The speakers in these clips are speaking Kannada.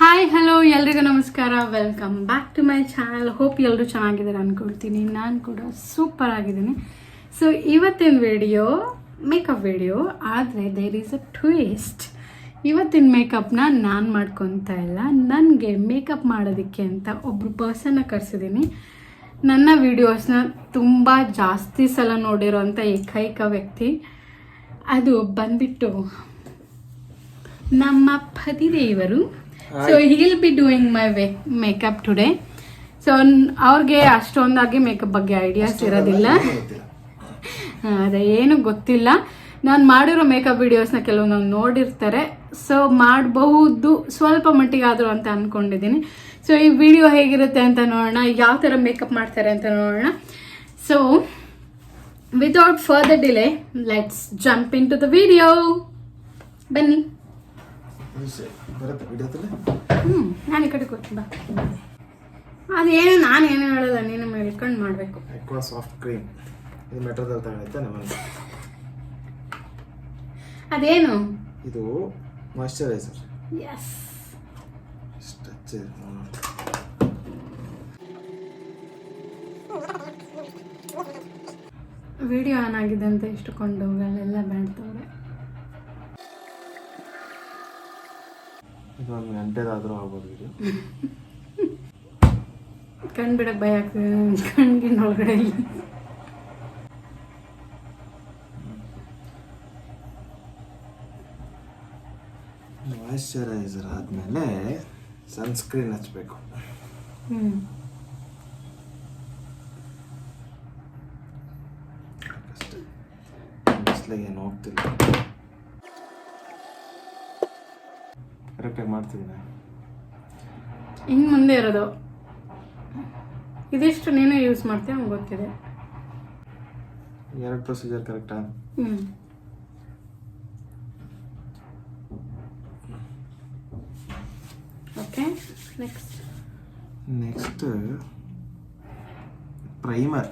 ಹಾಯ್ ಹಲೋ ಎಲ್ರಿಗೂ ನಮಸ್ಕಾರ. Welcome back to my channel hope ಎಲ್ಲರೂ ಚೆನ್ನಾಗಿದ್ದಾರೆ ಅನ್ಕೊಳ್ತೀನಿ. ನಾನು ಕೂಡ ಸೂಪರ್ ಆಗಿದ್ದೀನಿ. ಸೊ ಇವತ್ತಿನ ವಿಡಿಯೋ ಮೇಕಪ್ ವಿಡಿಯೋ ಆದರೆ ದೇರ್ ಈಸ್ ಅ ಟ್ವಿಸ್ಟ್ ಇವತ್ತಿನ ಮೇಕಪ್ನ ನಾನು ಮಾಡ್ಕೊತಾ ಇಲ್ಲ. ನನಗೆ ಮೇಕಪ್ ಮಾಡೋದಕ್ಕೆ ಅಂತ ಒಬ್ಬರು ಪರ್ಸನ್ನ ಕರೆಸಿದ್ದೀನಿ. ನನ್ನ ವಿಡಿಯೋಸ್ನ ತುಂಬ ಜಾಸ್ತಿ ಸಲ ನೋಡಿರೋಂಥ ಏಕೈಕ ವ್ಯಕ್ತಿ, ಅದು ಬಂದ್ಬಿಟ್ಟು ನಮ್ಮ ಪತಿದೇವರು so he'll be doing my makeup today so ಅವ್ರಿಗೆ ಅಷ್ಟೊಂದಾಗಿ ಮೇಕಪ್ ಬಗ್ಗೆ ಐಡಿಯಾಸ್ ಇರೋದಿಲ್ಲ. ಅದೇ ಏನು ಗೊತ್ತಿಲ್ಲ. ನಾನು ಮಾಡಿರೋ ಮೇಕಪ್ ವಿಡಿಯೋಸ್ನ ಕೆಲವೊಂದೊಂದು ನೋಡಿರ್ತಾರೆ. ಸೊ ಮಾಡಬಹುದು. ಸ್ವಲ್ಪ ಮಟ್ಟಿಗಾದರೂ ಅಂತ ಅಂದ್ಕೊಂಡಿದ್ದೀನಿ ಸೊ ಈ ವಿಡಿಯೋ ಹೇಗಿರುತ್ತೆ ಅಂತ ನೋಡೋಣ. ಯಾವ ಥರ ಮೇಕಪ್ ಮಾಡ್ತಾರೆ ಅಂತ ನೋಡೋಣ. So without further delay let's jump into the video ಬನ್ನಿ ಬರುತ್ತೆ ವಿಡಿಯೋದಲ್ಲಿ ಹ್ಞೂ ನಾನು ಈ ಕಡೆ ಕೂತು ಬಾ. ಅದೇನು ನಾನು ಏನು ಹೇಳಲ್ಲ ನೀನು ಮೇಲ್ಕೊಂಡು ಮಾಡಬೇಕು. ಎಕ್ವಾ ಸಾಫ್ಟ್ ಕ್ರೀಮ್ ಇದು ಮೆಟ್ರೋದಲ್ಲಿ ತಗೊಂಡೈತೆ ನಮ್ಮಲ್ಲಿ. ಅದೇನು? ಇದು ಮಾಯಶ್ಚರೈಸರ್ ಎಸ್ ಹಚ್ಚಿ ವಿಡಿಯೋ ಆನ್ ಆಗಿದೆ ಅಂತ ಇಷ್ಟು ಕೊಂಡೋಗಲ್ಲೆಲ್ಲ ಬೇಡ್ತವ್ರೆ ಇದು ಒಂದು ಗಂಟೆದಾದರೂ ಆಗ್ಬೋದು ವಿಡಿಯೋ ಕಣ್ ಬಿಡಕ್ಕೆ ಭಯ ಆಗ್ತದೆ ಕಣ್ಗಿನ ಒಳಗಡೆ ಮಾಯಶ್ಚರೈಸರ್ ಆದಮೇಲೆ ಸನ್ಸ್ಕ್ರೀನ್ ಹಚ್ಚಬೇಕು ಹ್ಞೂ ಅಷ್ಟೇ. ಬಿಸಿಲಿಗೆ ಏನು ಕರೆಕ್ಟಾಗಿ ಮಾಡ್ತಿದ್ದೀನಿ ಇನ್ನು ಮುಂದೆ ಇರೋದು. ಇದಿಷ್ಟು ನೀನು ಯೂಸ್ ಮಾಡ್ತೀಯ ನಂಗೆ ಗೊತ್ತಿದೆ. ಎರಡು ಪ್ರೊಸೀಜರ್ ಕರೆಕ್ಟಾ ಹ್ಞೂ ಓಕೆ ನೆಕ್ಸ್ಟ್ ನೆಕ್ಸ್ಟ್ ಪ್ರೈಮರ್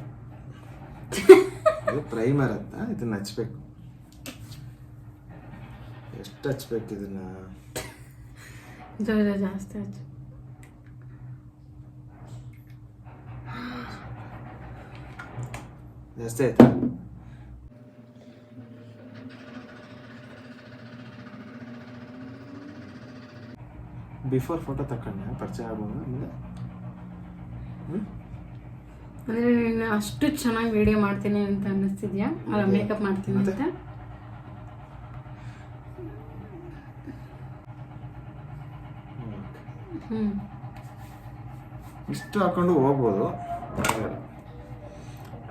ಇದು ಪ್ರೈಮರ್ ಅಂತ ಇದನ್ನ ಹಚ್ಬೇಕು. ಎಷ್ಟು ಹಚ್ಬೇಕು ಇದನ್ನ? ಜೋರ ಜಾಸ್ತಿ ಆಯ್ತು ಜಾಸ್ತಿ ಆಯ್ತಾ ಬಿಫೋರ್ ಫೋಟೋ ತಕೊಂಡೆ ಪರಿಚಯ ಆಗ್ಬೋದು ಆಮೇಲೆ ಅಂದರೆ ಅಂದ್ರೆ ನೀನು ಅಷ್ಟು ಚೆನ್ನಾಗಿ ವಿಡಿಯೋ ಮಾಡ್ತೀನಿ ಅಂತ ಅನ್ನಿಸ್ತಿದ್ಯಾ ಅಲ್ಲ ಮೇಕಪ್ ಮಾಡ್ತೀನಿ ಅಂತ ಹ್ಮ್ ಇಷ್ಟು ಹಾಕೊಂಡು ಹೋಗ್ಬೋದು.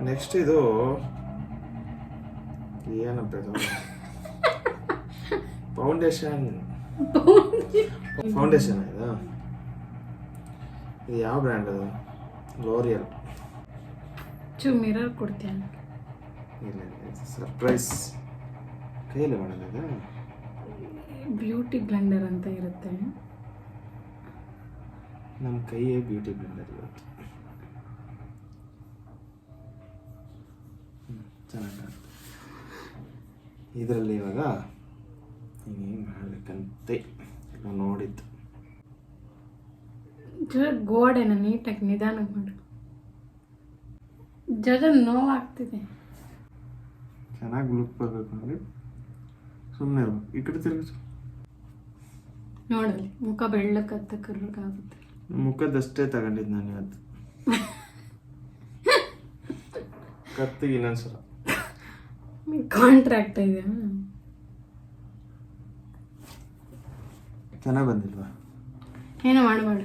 ನೆಕ್ಸ್ಟ್ ಇದು ಏನಪ್ಪ ಇದು ಫೌಂಡೇಶನ್. ಫೌಂಡೇಶನ್ ಇದು. ಇದು ಯಾವ ಬ್ರ್ಯಾಂಡ್ ಅದು? ಲೋರಿಯಲ್ ಚೂ ಮಿರರ್ ಕೊಡ್ತೀಯ ಇಲ್ಲ ಸರ್ಪ್ರೈಸ್. ಕೈಯಲ್ಲಿ ಮಾಡೋದಿದೆ ಬ್ಯೂಟಿ ಬ್ಲೆಂಡರ್ ಅಂತ ಇರುತ್ತೆ. ನಮ್ಮ ಕೈಯೇ ಬ್ಯೂಟಿ ಬ್ಲೆಂಡರ್ ಇವತ್ತು. ಚೆನ್ನಾಗಿ ಕಾಣುತ್ತೆ ಇದರಲ್ಲಿ ಇವಾಗ ಹಿಂಗೆ ಮಾಡಬೇಕಂತೆ? ನಾವು ನೋಡಿದ್ದು. ಗೋಡೆನ ನೀಟಾಗಿ ನಿಧಾನಕ್ಕೆ ಮಾಡು. ಜಗ ನೋವಾಗ್ತಿದೆ. ಚೆನ್ನಾಗಿ ಲುಕ್ ಬರಬೇಕು ಅಂದರೆ ಸುಮ್ಮನೆ ಈ ಕಡೆ ತಿರುಗಿಸು. ನೋಡಲಿ ಮುಖ ಬೆಳ್ಳಕ್ಕತ್ತ ಕರ್ರಗಾಗುತ್ತೆ ಮುಖದಷ್ಟೇ ತಗೊಂಡಿದ್ದು ನಾನು ಇವತ್ತು. ಕತ್ತಿಗೆ ಇನ್ನೊಂದ್ಸಲ. ಕಾಂಟ್ರಾಕ್ಟ್ ಇದೆ ಚೆನ್ನಾಗಿ ಬಂದಿಲ್ವಾ? ಏನೋ ಮಾಡಬೇಡ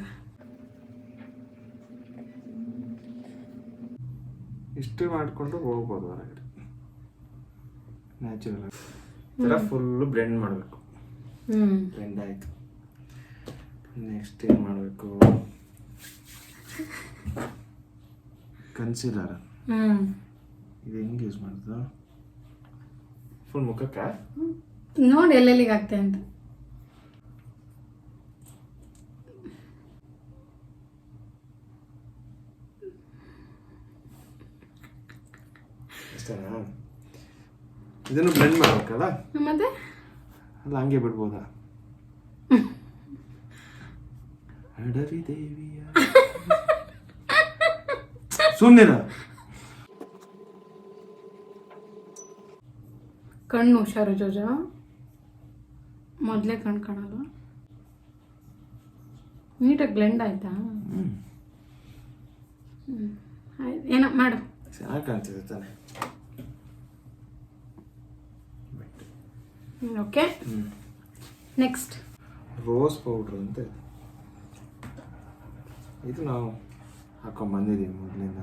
ಇಷ್ಟೇ ಮಾಡಿಕೊಂಡು ಹೋಗ್ಬೋದು ಹೊರಗಡೆ. ನ್ಯಾಚುರಲ್ ಆಗಿ. ಫುಲ್ಲು ಬ್ಲೆಂಡ್ ಮಾಡಬೇಕು. ಬ್ಲೆಂಡ್ ಆಯಿತು. ನೆಕ್ಸ್ಟ್ ಏನು ಮಾಡಬೇಕು? ಕನ್ಸಿಲರ್ ಇದು ಹೆಂಗೆ ಯೂಸ್ ಮಾಡೋದು? ಫುಲ್ ಮುಖಕ್ಕೆ? ನೋಡಿ ಎಲ್ಲೆಲ್ಲಿಗೆ ಆಗ್ತೆ ಅಂತ. ಇದನ್ನು ಬ್ಲೆಂಡ್ ಮಾಡ್ಬೇಕಲ್ಲ? ಮತ್ತೆ? ಅಲ್ಲ ಹಂಗೆ ಬಿಡ್ಬೋದಾ? ಅಡವಿ ದೇವಿಯ. ಸುಮ್ಮನೆ ಕಣ್ಣು ಹುಷಾರು ಜೋಜ. ಮೊದಲೇ ಕಣ್ಣು ಕಾಣಲ್ಲ ನೀಟಾಗಿ ಬ್ಲೆಂಡ್ ಆಯ್ತಾ? ಏನ ಆಯ್ತ್. ಏನೋ ಮಾಡು. ಚೆನ್ನಾಗಿ ಕಾಣ್ತಿದೆ ತಾನೆ? ಓಕೆ ನೆಕ್ಸ್ಟ್ ರೋಸ್ ಪೌಡ್ರ್ ಅಂತ ಇದೆ. ಇದು ನಾವು ಹಾಕೊಂಡ್ ಬಂದಿದ್ದೀವಿ ಮೊದಲಿಂದ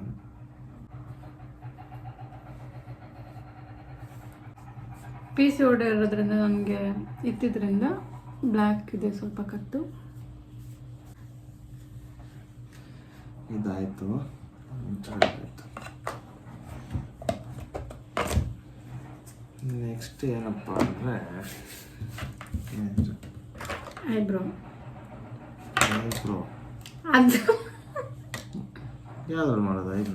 ಪಿ ಸಿ ಓಡರ್ ಇರೋದ್ರಿಂದ ನನಗೆ ಇತ್ತಿದ್ರಿಂದ ಬ್ಲ್ಯಾಕ್ ಇದೆ ಸ್ವಲ್ಪ ಕತ್ತು. ಇದಾಯ್ತು. ನೆಕ್ಸ್ಟ್ ಏನಪ್ಪ ಅಂದರೆ ಐಬ್ರೋ ಐಬ್ರೋ ಅದು. ಯಾವ್ದ್ರಲ್ಲಿ ಮಾಡೋದು ಇದು?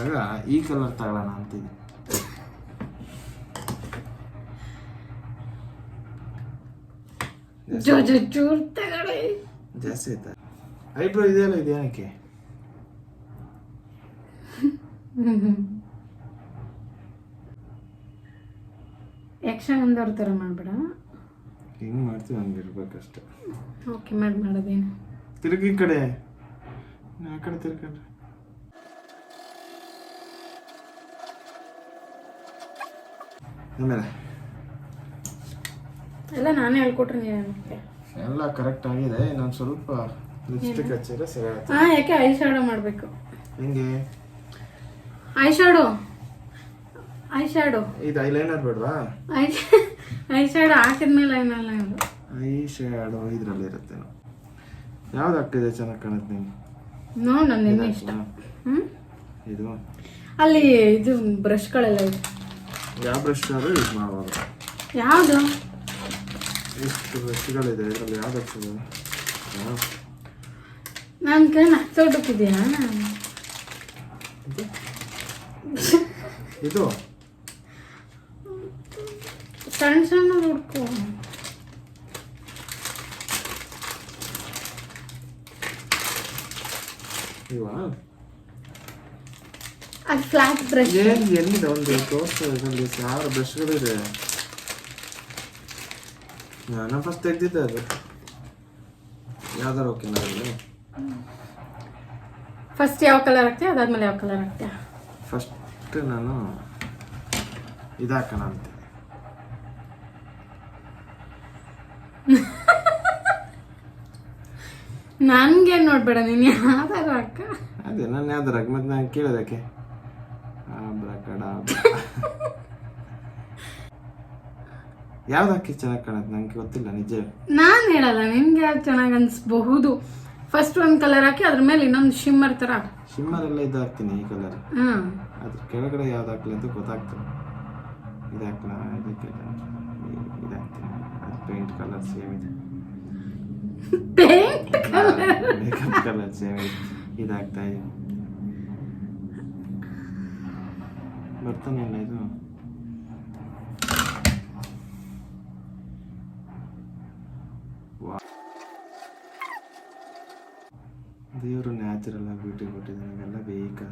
ಇವಾಗ ಈ ಕಲರ್ ತಗೊಳ್ಳೋಣ ಅಂತಿದ್ದೆ. ಜೋ ಜೋ ಚೂರ್ ತಗೊಳ್ಳಿ. ಜಾಸ್ತಿ ಆಯ್ತಾ? ಐಬ್ರೋ ಇದೆಯಲ್ಲ ಇದೇನಕ್ಕೆ ಯಕ್ಷಗಾನದವ್ರ ಥರ ಮಾಡಬೇಡ. ಹಿಂಗೆ ಮಾಡ್ತೀವಿ ಹಂಗೆ ಇರ್ಬೇಕಷ್ಟೆ ಓಕೆ ಮಾಡಿ ಮಾಡೋದೇನು ತಿರುಗಿ ಈ ಕಡೆ. ಆ ಕಡೆ ತಿರ್ಕೊಂಡ್ರೆ ಆಮೇಲೆ. ಎಲ್ಲ ನಾನೇ ಹೇಳ್ಕೊಟ್ರೆ ನೀನು ಎಲ್ಲ ಕರೆಕ್ಟ್ ಆಗಿದೆ. ನಾನು ಸ್ವಲ್ಪ ಲಿಪ್ಸ್ಟಿಕ್ ಹಚ್ಚಿದ್ರೆ ಸರಿ ಹಾಂ ಯಾಕೆ ಐ ಶ್ಯಾಡೋ ಮಾಡಬೇಕು? ಹೆಂಗೆ? ಐ ಶ್ಯಾಡೋ ಐ ಶ್ಯಾಡೋ ಇದು ಐಲೈನರ್ ಬೇಡವಾ? ಐ ಐ ಶಾಡೋ ಹಾಕಿದ್ಮೇಲೆ ಏನಲ್ಲ ಇದು ಐ ಶ್ಯಾಡೋ ಇದರಲ್ಲಿ ಇರುತ್ತೆ. ಯಾವ್ದು ಆಗ್ತಿದೆ ಚೆನ್ನಾಗಿ ಕಾಣುತ್ತೆ ನೀನು ನೋಡು ನನ್ನ ನಿನ್ನೆ ಇಷ್ಟ. ಹ್ಞೂ ಇದು? ಅಲ್ಲಿ ಇದು ಬ್ರಷ್ಗಳೆಲ್ಲ ಇದೆ. ಯಾವ ಬ್ರಷ್ ಆದರೂ ಯೂಸ್ ಮಾಡ್ಬೋದು ಯಾವುದು? ಎಷ್ಟು ಬ್ರಷ್ಗಳಿದೆ? ಇದರಲ್ಲಿ ಯಾವ್ದು ಹಾಂ ನನ್ನ ಕೈ ನಕ್ಸೋಟಕ್ಕಿದೆಯಾ ಇದು? ಸಣ್ಣ ಸಣ್ಣ ಹುಡ್ಕೋ ಅದು ಫ್ಲಾಟ್ ಬ್ರಷ್ ಏನು ಎಲ್ಲಿದೆ ಒಂದು ತೋರಿಸ್ತಾ ಇದರಲ್ಲಿ ಸಾವಿರ ಬ್ರಷ್ಗಳಿದೆ ನಾನು ಫಸ್ಟ್ ತೆಗ್ದಿದ್ದೆ ಅದು. ಯಾವ್ದಾರು ಓಕೆ ನಾನು ಫಸ್ಟ್ ಯಾವ ಕಲರ್ ಹಾಕ್ತೀಯ ಅದಾದ್ಮೇಲೆ ಯಾವ ಕಲರ್ ಹಾಕ್ತೀಯ? ಫಸ್ಟ್ ನಾನು ಇದಾಕೋಣ ಅಂತ. ನನ್ಗೆ ನೋಡ್ಬೇಡ ನೀನು ಯಾವ್ದಾರ ಅಕ್ಕ ಅದೇ ನಾನು ಯಾವ್ದಾರ ಮತ್ತೆ ನಾನು ಕೇಳೋದಕ್ಕೆ ಕಡ ಯಾವ್ದು ಹಾಕಿ ಚೆನ್ನಾಗಿ ಕಾಣುತ್ತೆ? ನಂಗೆ ಗೊತ್ತಿಲ್ಲ ನಿಜ ನಾನು ಹೇಳಲ್ಲ ನಿಮ್ಗೆ ಯಾವ್ದು ಚೆನ್ನಾಗಿ ಅನ್ಸ್ಬಹುದು? ಫಸ್ಟ್ ಒಂದು ಕಲರ್ ಹಾಕಿ ಅದ್ರ ಮೇಲೆ ಇನ್ನೊಂದು ಶಿಮ್ಮರ್ ತರ ಶಿಮ್ಮರ್ ಎಲ್ಲ ಇದು ಹಾಕ್ತೀನಿ ಈ ಕಲರ್ ಅದ್ರ ಕೆಳಗಡೆ ಯಾವ್ದು ಹಾಕ್ಲಿ ಅಂತ ಗೊತ್ತಾಗ್ತದೆ ಇದು ಹಾಕೋಣ ಇದಕ್ಕೆ ಇದು ಹಾಕ್ತೀನಿ. ಅದು ಪೇಂಟ್ ಕಲರ್ ಸೇಮ್ ಇದೆ. ಪೇಂಟ್ ಮೇಕಪ್ ಕಲರ್ ಸೇಮ್ ಇದೆ ಬರ್ತಾನೆ ಇಲ್ಲ ಇದು? ದೇವರು ನ್ಯಾಚುರಲ್ ಆಗಿ ಬ್ಯೂಟಿ ಕೊಟ್ಟಿದ್ದಾನೆ ಬೇಕಾ?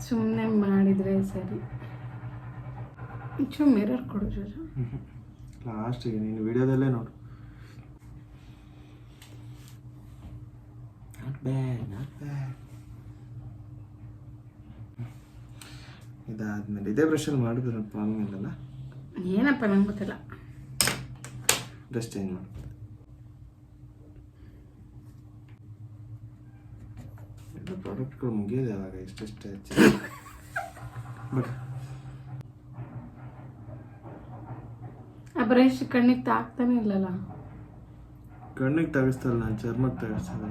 ಸುಮ್ಮನೆ ಮಾಡಿದ್ರೆ ಸರಿ. ಚೂ ಮಿರರ್ ಕೊಡು ಲಾಸ್ಟಿಗೆ ನೀನು ವಿಡಿಯೋದಲ್ಲೇ ನೋಡು. ಇದಾದ ಮೇಲೆ ಬ್ಯಾಡ್ ಇದಾದ್ಮೇಲೆ ಇದೇ ಬ್ರಷಲ್ಲಿ ಮಾಡಿದ್ರೆ ಪ್ರಾಬ್ಲಮ್ ಇಲ್ಲಲ್ಲ? ಏನಪ್ಪ ನಂಗೆ ಗೊತ್ತಿಲ್ಲ. ಬ್ರಷ್ ಚೇಂಜ್ ಮಾಡಿ. ಎಲ್ಲ ಪ್ರಾಡಕ್ಟ್ಗಳು ಮುಗಿಯೋದು ಯಾವಾಗ? ಇಷ್ಟೆಷ್ಟೇ ಬಟ್ ಆ ಬ್ರಷ್ ಕಣ್ಣಿಗೆ ತಾಕ್ತಾನೆ ಇಲ್ಲಲ್ಲ. ಕಣ್ಣಿಗೆ ತೆಗಿಸ್ತಲ್ಲ ನಾನು ಚರ್ಮಕ್ಕೆ ತೆಗಿಸ್ತಲ್ಲ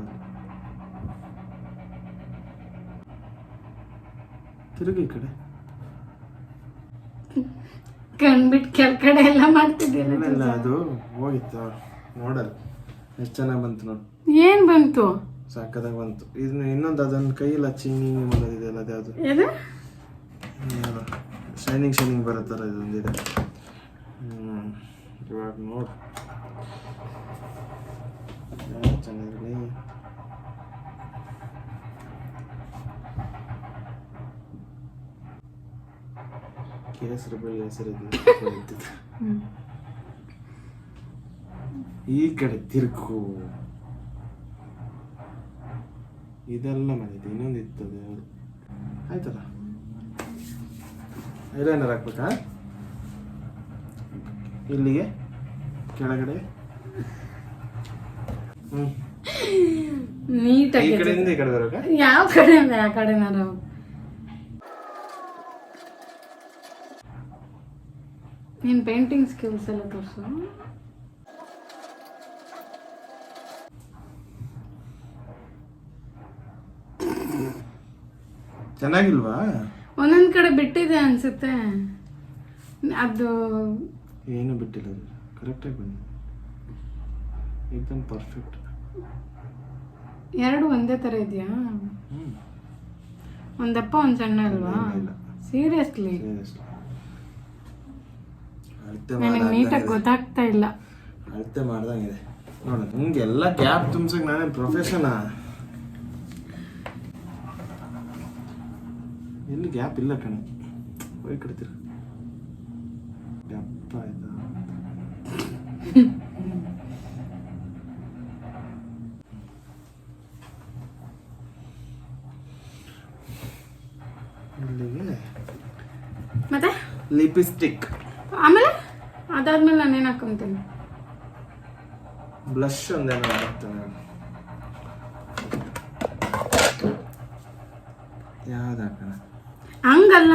ತಿರುಗಿ ಈ ಕಡೆ. ಕಣ್ಬಿಟ್ಟು ಕೆಲ ಕಡೆ ಎಲ್ಲ ಮಾಡ್ತಿದ್ದೀರ ಇಲ್ಲ ಅದು ಹೋಗಿತ್ತು ನೋಡಲ್ಲ. ಎಷ್ಟು ಚೆನ್ನಾಗಿ ಬಂತು ನೋಡಿ. ಏನ್ ಬಂತು? ಸಾಕದಾಗ ಬಂತು. ಇದನ್ನ ಇನ್ನೊಂದು ಅದನ್ನ ಕೈಯಲ್ಲಿ ಹಚ್ಚಿ ಹಿಂಗೆ ಮಾಡೋದಿದೆಯಲ್ಲ ಅದು ಏನು ಶೈನಿಂಗ್ ಶೈನಿಂಗ್ ಬರೋ ಥರ ಇದೊಂದಿದೆ ಹ್ಞೂ ಇವಾಗ ನೋಡು. ಚೆನ್ನಾಗಿದೆ ಕೇಸರಿ ಬೆಳ್ಳಿ ಹೆಸರಿದೆ. ಹ್ಮ್. ಈ ಕಡೆ ತಿರ್ಕು ಇದೆಲ್ಲ ಮನೆದು ಇನ್ನೊಂದು ಇರ್ತದೆ ಆಯ್ತಲ್ಲ? ಐಲೈನರ್ ಹಾಕ್ಬೇಕಾ? ಇಲ್ಲಿಗೆ ಕೆಳಗಡೆ. ಹ್ಮ್. ಈ ನೀಟಾಗಿ ಕಡೆಯಿಂದ ಈ ಕಡೆ ಬರಬೇಕಾ ಯಾವ ಕಡೆ ಅಂದ್ರೆ ಆ ಕಡೆ ನಾನು ನೀನ್ ಪೇಂಟಿಂಗ್ ಸ್ಕಿಲ್ಸ್ ಎಲ್ಲ ತೋರಿಸು. ಚೆನ್ನಾಗಿಲ್ವಾ? ಒಂದೊಂದ್ ಕಡೆ ಬಿಟ್ಟಿದೆ ಅನ್ಸುತ್ತೆ. ಅದು ಏನು ಬಿಟ್ಟಿಲ್ಲ ಕರೆಕ್ಟಾಗಿ ಬಂದಿದೆ. ಏಕದಮ್ ಪರ್ಫೆಕ್ಟ್ ಎರಡು ಒಂದೇ ತರ ಇದೆಯಾ? ಒಂದಪ್ಪ ಒಂದ್ ಸಣ್ಣ ಅಲ್ವಾ? Seriously seriously. ಅಳತೆ ನನಗೆ ನೀಟಾಗಿ ಗೊತ್ತಾಗ್ತಾ ಇಲ್ಲ. ಅಳತೆ ಮಾಡ್ದಂಗಿದೆ. ನೋಡ ನಿಮ್ಗೆ ಎಲ್ಲ ಗ್ಯಾಪ್ ತುಂಬ್ಸಕ್ ನಾನೇನು ಪ್ರೊಫೆಷನ ಎಲ್ಲಿ ಗ್ಯಾಪ್ ಇಲ್ಲ ಕಣೆ. ಹೋಗಿ ಕಡ್ತೀರ ಗ್ಯಾಪ್ ಆಯ್ತಾ? ಇಲ್ಲಿಗೆ ಮತ್ತೆ? ಲಿಪ್ಸ್ಟಿಕ್ ಆಮೇಲೆ? ಅದಾದ್ಮೇಲೆ ನಾನೇನ್ ಹಾಕೊಂತೀನಿ? ಬ್ಲಷ್ ಒಂದೇನೋ ಹಾಕ್ತೇನೆ. ಯಾವ್ದು ಹಾಕೋಣ ಹಂಗಲ್ಲ.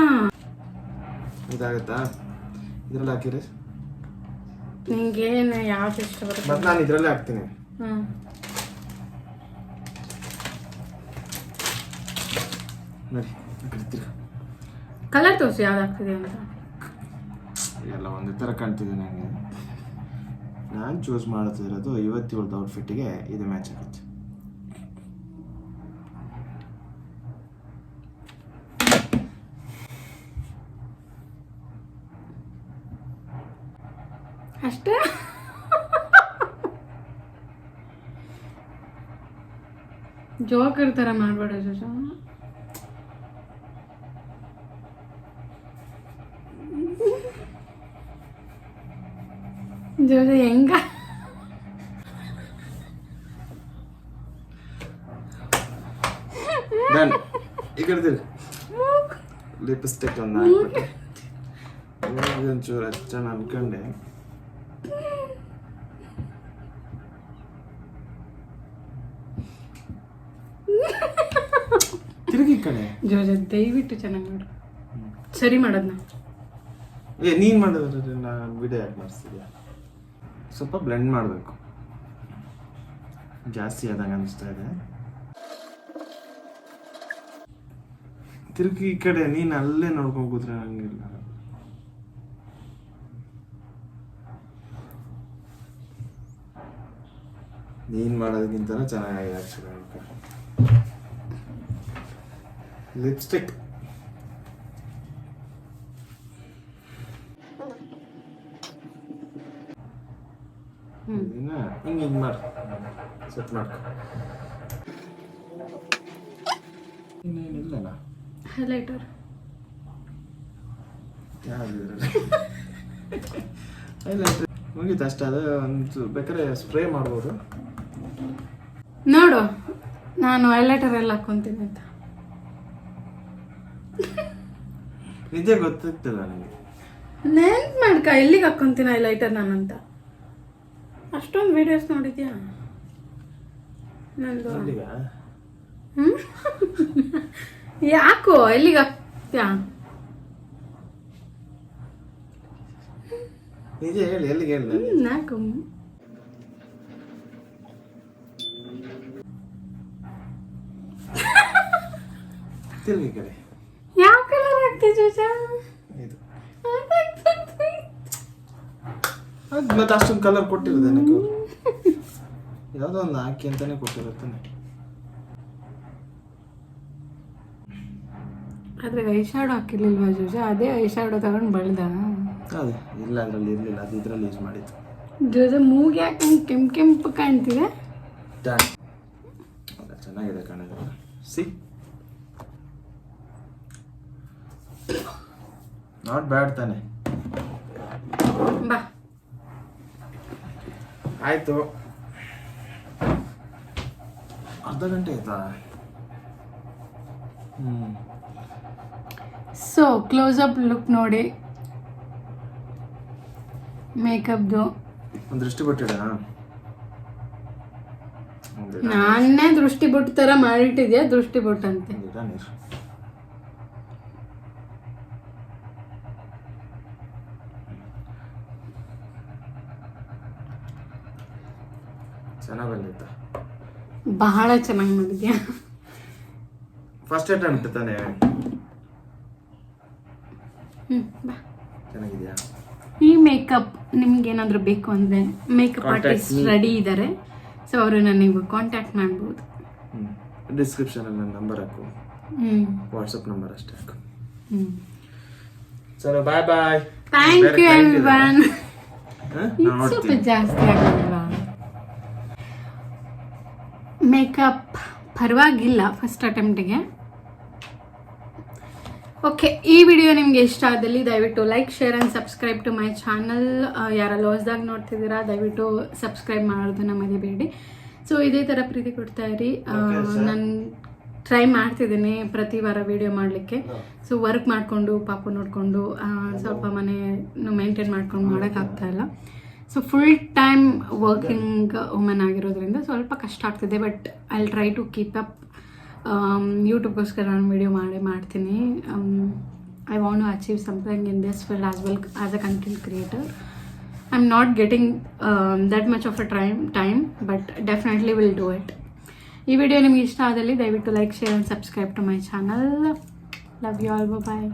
ಇದಾಗತ್ತಾ? ಇದ್ರಲ್ಲಿ ಹಾಕಿರಿ. ನಿಂಗೇನು ಯಾವ್ದು ಇಷ್ಟ ಬರುತ್ತೆ? ಮತ್ತೆ ನಾನು ಇದರಲ್ಲೇ ಹಾಕ್ತೀನಿ. ಹ್ಞೂ ನೋಡಿ ಕಲರ್ ತೋರಿಸಿ ಯಾವ್ದು ಆಗ್ತಿದೆ ಅಂತ. ಎಲ್ಲ ಒಂದೇ ಥರ ಕಾಣ್ತಿದೆ ನನಗೆ. ನಾನು ಚೂಸ್ ಮಾಡ್ತಿರೋದು ಇವತ್ತೇಳ್ದು ಔಟ್ಫಿಟ್ಟಿಗೆ ಇದು ಮ್ಯಾಚ್ ಆಗುತ್ತೆ. ಅಷ್ಟೇ? ಜೋಕರ್ ಥರ ಮಾಡಬೇಡ ಜೋಜ ಜೋಜ ಹೆಂಗ ಡನ್ ಲಿಪ್ಸ್ಟಿಕ್ ಒಂದು ಹಾಕ್ಬಿಟ್ಟು ಒಂಚೂರು ಹಚ್ಚೋಣ ಅನ್ಕೊಂಡೆ ತಿರುಗಿ ಕಣೆ ಕಡೆ ಜೋಜ ದಯವಿಟ್ಟು ಚೆನ್ನಾಗಿ ಮಾಡು ಸರಿ ಮಾಡೋದ್ನ ಏ ನೀನು ಮಾಡೋದ್ರೆ ನಾನು ವಿಡಿಯೋ ಯಾಕೆ ಮಾಡಿಸ್ತಿದ್ಯಾ ಸ್ವಲ್ಪ ಬ್ಲೆಂಡ್ ಮಾಡಬೇಕು. ಜಾಸ್ತಿ ಆದಂಗೆ ಅನಿಸ್ತಾ ಇದೆ. ತಿರುಗಿ ಈ ಕಡೆ ನೀನು ಅಲ್ಲೇ ನೋಡ್ಕೊಂಡು ಕೂತ್ರೆ ಹಂಗಿಲ್ಲ ನೀನು ಮಾಡೋದಕ್ಕಿಂತ ಚೆನ್ನಾಗಿದೆ ಆ್ಯಕ್ಚುಲಿ ಲಿಪ್ಸ್ಟಿಕ್ ಹಿಂಗೆ ಹಿಂಗೆ ಮಾಡು. ಸೆಟ್ ಮಾಡ್ಕೊ ಇನ್ನೇನಿಲ್ಲಲ್ಲ ಹೈಲೈಟರ್ ಯಾವ್ದಿದ್ರಲ್ಲಿ ಮುಗೀತು ಅಷ್ಟೇ ಅದು ಒಂದು ಬೇಕಾದ್ರೆ ಸ್ಪ್ರೇ ಮಾಡ್ಬೋದು. ನೋಡು ನಾನು ಹೈಲೈಟರ್ ಎಲ್ಲ ಹಾಕೊಂತೀನಿ ಅಂತ. ನಿಜ ಗೊತ್ತಿತ್ತಲ್ಲ ನನಗೆ ನೆನ್ ಮಾಡ್ಕ ಎಲ್ಲಿಗೆ ಹಾಕೊಂತೀನಿ ಹೈಲೈಟರ್ ನಾನಂತ? ಅಷ್ಟೊಂದು ವಿಡಿಯೋಸ್ ನೋಡಿದ್ಯಾ? ನಂದು. ಹ್ಮ್? ಯಾಕೋ? ಎಲ್ಲಿಗೆ ಹಾಕ್ತ್ಯಾ? ನಿಜ ಹೇಳಿ ಎಲ್ಲಿಗೆ ಹೇಳಿ ತಿರ್ಗಿ ಕಡೆ. ಯಾವ ಕಲರ್ ಹಾಕ್ತಿ ಜೋಜಾ ಇದು ಅದು ಮತ್ತೆ ಅಷ್ಟೊಂದು ಕಲರ್ ಕೊಟ್ಟಿರೋದು ನನಗೆ ಅವ್ರು. ಯಾವುದೋ ಒಂದು ಹಾಕಿ ಅಂತಾನೆ ಕೊಟ್ಟಿರುತ್ತಾನೆ ಆದ್ರೆ ಐ ಶಾಡೋ ಹಾಕಿರ್ಲಿಲ್ವಾ ಜೂಜ ಅದೇ ಐ ಶಾಡೋ ತಗೊಂಡು ಬಳ್ದ? ಅದೇ ಇಲ್ಲ ಅದರಲ್ಲಿ ಇರಲಿಲ್ಲ ಅದು ಇದರಲ್ಲಿ ಯೂಸ್ ಮಾಡಿದ್ದು. ಜೋಜಾ ಮೂಗ್ ಯಾಕೆ ಕೆಂಪ್ ಕೆಂಪು ಕಾಣ್ತಿದೆ? ಡನ್ ಚೆನ್ನಾಗಿದೆ ಕಾಣಿದೆ ಸಿ ನಾಟ್ ಬ್ಯಾಡ್ ತಾನೆ. ಬಾ. ಆಯ್ತು. ಅರ್ಧ ಗಂಟೆ ಆಯ್ತಾ? ಸೊ ಕ್ಲೋಸ್ ಅಪ್ ಲುಕ್ ನೋಡಿ. ಮೇಕಪ್ದು. ಒಂದು ದೃಷ್ಟಿ ಬಿಟ್ಟಿಡ ನಾನೇ ದೃಷ್ಟಿ ಬೊಟ್ಟು ಥರ ಮಾಡಿಟ್ಟಿದ್ಯಾ ದೃಷ್ಟಿ ಬೊಟ್ಟಂತೆ ಚೆನ್ನಾಗಿ ಬಂದಿತ್ತ. ಬಹಳ ಚೆನ್ನಾಗಿ ಮಾಡಿದ್ಯಾ ಫಸ್ಟ್ ಅಟೆಂಪ್ಟ್ ತಾನೆ? ಹ್ಮ್ ಬಾ. ಚೆನ್ನಾಗಿದ್ಯಾ? ಈ ಮೇಕಪ್ ನಿಮ್ಗೆ ಏನಾದರೂ ಬೇಕು ಅಂದ್ರೆ ಮೇಕಪ್ ಆರ್ಟಿಸ್ಟ್. ರೆಡಿ ಇದ್ದಾರೆ ಸೊ ಅವರು ನನಗೆ ಕಾಂಟ್ಯಾಕ್ಟ್ ಮಾಡ್ಬೋದು. ಡಿಸ್ಕ್ರಿಪ್ಷನ್ ಡಿಸ್ಕ್ರಿಪ್ಷನಲ್ಲಿ ನನ್ನ ನಂಬರ್ ಹಾಕು. ಹ್ಮ್. ವಾಟ್ಸಪ್ ನಂಬರ್ ಅಷ್ಟೇ ಹಾಕು. ಹ್ಮ್. ಚಲೋ bye bye thank you everyone ಸ್ವಲ್ಪ ಜಾಸ್ತಿ ಆಗಲ್ವಾ ಮೇಕಪ್ ಪರವಾಗಿಲ್ಲ ಫಸ್ಟ್ ಅಟೆಂಪ್ಟಿಗೆ ಓಕೆ ಈ ವಿಡಿಯೋ ನಿಮಗೆ ಇಷ್ಟ ಆದಲ್ಲಿ ದಯವಿಟ್ಟು like share and subscribe to my channel ಯಾರೆಲ್ಲ ಹೊಸ್ದಾಗಿ ನೋಡ್ತಿದ್ದೀರಾ ದಯವಿಟ್ಟು ಸಬ್ಸ್ಕ್ರೈಬ್ ಮಾಡೋದನ್ನ ಮರಿಬೇಡಿ. ಸೊ ಇದೇ ಥರ ಪ್ರೀತಿ ಕೊಡ್ತಾ ಇರಿ. ನಾನು ಟ್ರೈ ಮಾಡ್ತಿದ್ದೀನಿ ಪ್ರತಿ ವಾರ ವಿಡಿಯೋ ಮಾಡಲಿಕ್ಕೆ. ಸೊ ವರ್ಕ್ ಮಾಡಿಕೊಂಡು ಪಾಪು ನೋಡಿಕೊಂಡು ಸ್ವಲ್ಪ ಮನೆಯನ್ನು ಮೇಂಟೈನ್ ಮಾಡ್ಕೊಂಡು ಮಾಡೋಕ್ಕಾಗ್ತಾ ಇಲ್ಲ. So full time working women ಆಗಿರೋದ್ರಿಂದ ಸ್ವಲ್ಪ ಕಷ್ಟ ಆಗ್ತಿದೆ but I try to keep up ಯೂಟ್ಯೂಬ್ಗೋಸ್ಕರ ನಾನು ವೀಡಿಯೋ ಮಾಡೇ ಮಾಡ್ತೀನಿ. I want to achieve something in this field as well as a content creator I am not getting that much of a time time but definitely will do it ಈ ವಿಡಿಯೋ ನಿಮ್ಗೆ ಇಷ್ಟ ಆದಲ್ಲಿ ದಯವಿಟ್ಟು like share and subscribe to my channel love you all bye